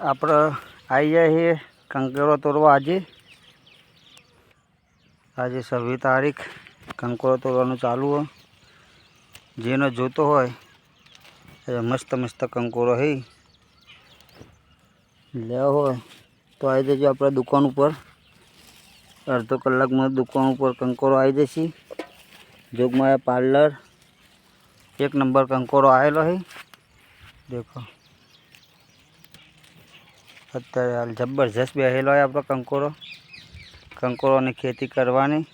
આપણે આવી જાય છે કંકેરો તોડવા આજે. આજે છવ્વીસ તારીખ, કંકોરો તોડવાનું ચાલુ હોય. જેનો જોતો હોય, એ મસ્ત મસ્ત કંકોરો હે. લેવો હોય, તો આવી જજો આપણે દુકાન ઉપર. અડધો કલાકમાં દુકાન ઉપર કંકોરો આવી જશે. જોગમાયા પાર્લર, એક નંબર કંકોરો આવેલો હે. દેખો. અત્યારે હાલ જબરજસ્ત બેહેલો હોય આપણો કંકોરો. કંકોરોની ખેતી કરવાની.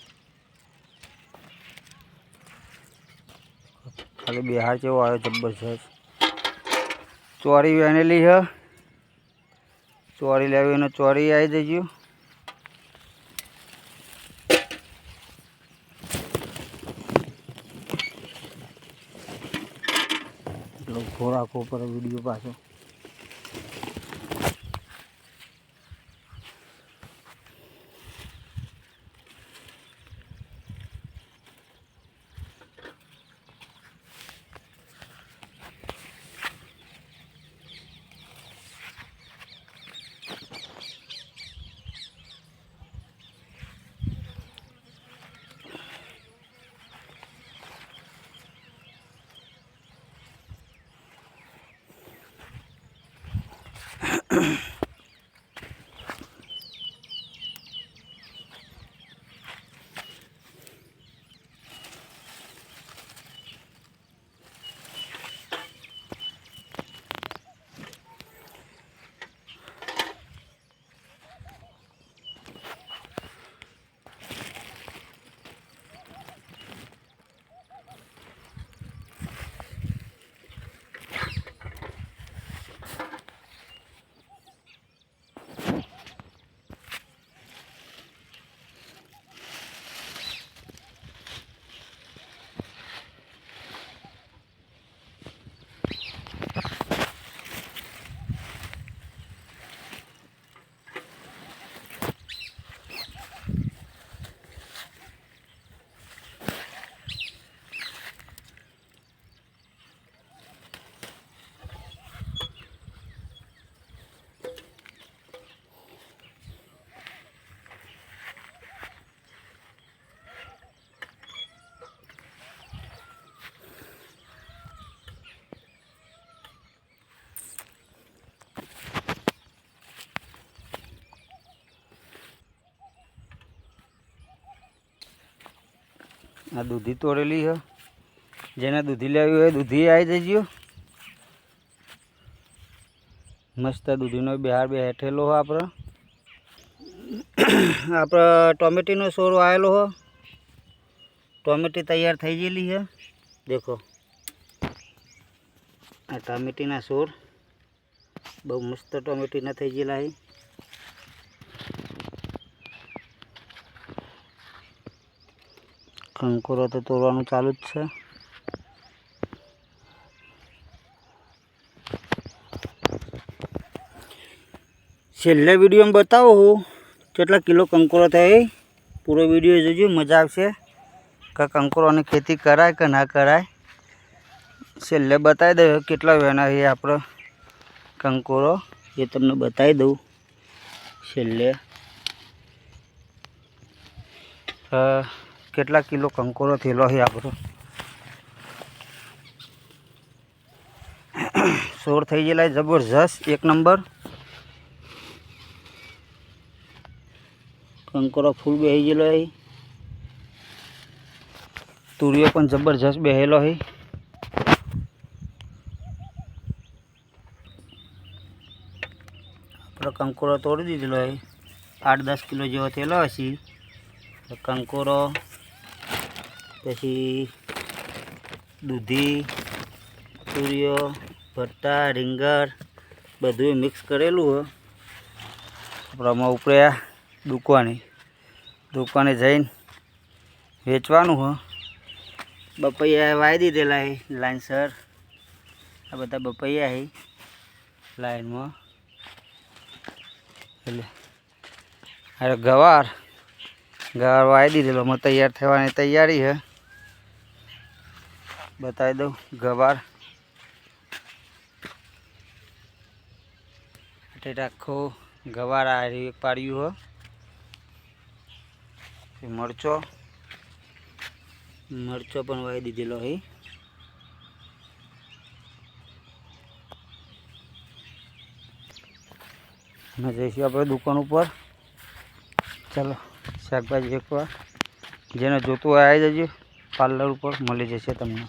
ખાલી બિહાર જેવો આવ્યો જબરજસ્ત. ચોરી વહેલી છે ચોરી લેવી એને ચોરી આવી જજો. ખોરાક ઉપર વીડિયો પાછો. Mm-hmm. આ દૂધી તોડેલી છે. જેને દૂધી લેવી હોય દૂધી આવી જજો. મસ્ત દૂધીનો બિહાર બે હેઠેલો હો આપણે આપણે ટોમેટીનો સોરો આવેલો હો. ટોમેટી તૈયાર થઈ ગયેલી છે. દેખો. આ ટામેટીના સોર બહુ મસ્ત ટોમેટીના થઈ ગયેલા છે. કંકોરો તો તોડવાનું ચાલુ જ છે. છેલ્લા વિડીયોમાં બતાવું હું કેટલા કિલો કંકોરો થાય. પૂરો વીડિયો જોજો મજા આવશે. કે કંકોરોની ખેતી કરાય કે ના કરાય. છેલ્લે બતાવી દઉં કેટલા વેના છે આપણો કંકોરો. એ તમને બતાવી દઉં. છેલ્લે. અ, કેટલા કિલો કંકોરો થયેલો છે? આપણો સોર થઈ ગયેલા, જબરજસ્ત. એક નંબર. કંકોરો ફૂલ બેહી ગયેલો છે તુરિયો પણ જબરજસ્ત બેહેલો છે આપણો કંકોરો તોડી દીધેલો છે આઠ દસ કિલો જેવો થયેલો હશે. કંકોરો પછી દૂધી, તુરિયો ભટ્ટા રીંગણ બધું મિક્સ કરેલું હોય આપણામાં ઉપર્યા ઉપરે દુકાને દુકાને જઈને વેચવાનું હોય બપૈયા વાવી દીધેલા છે લાઈનસર આ બધા બપૈયા છે લાઈનમાં. એટલે અરે ગવાર ગવાર વાવી દીધેલો તૈયાર થવાની તૈયારી છે બતાવી દઉં. ગવાર. આખો ગવાર આ પાડ્યું હો. મરચો. મરચો પણ વાવી દીધેલો હે. અને જઈશું આપણે દુકાન ઉપર. ચાલો, શાકભાજી એકવાર. જેને જોતું હોય આવી જજો પાર્લર ઉપર મળી જશે તમને.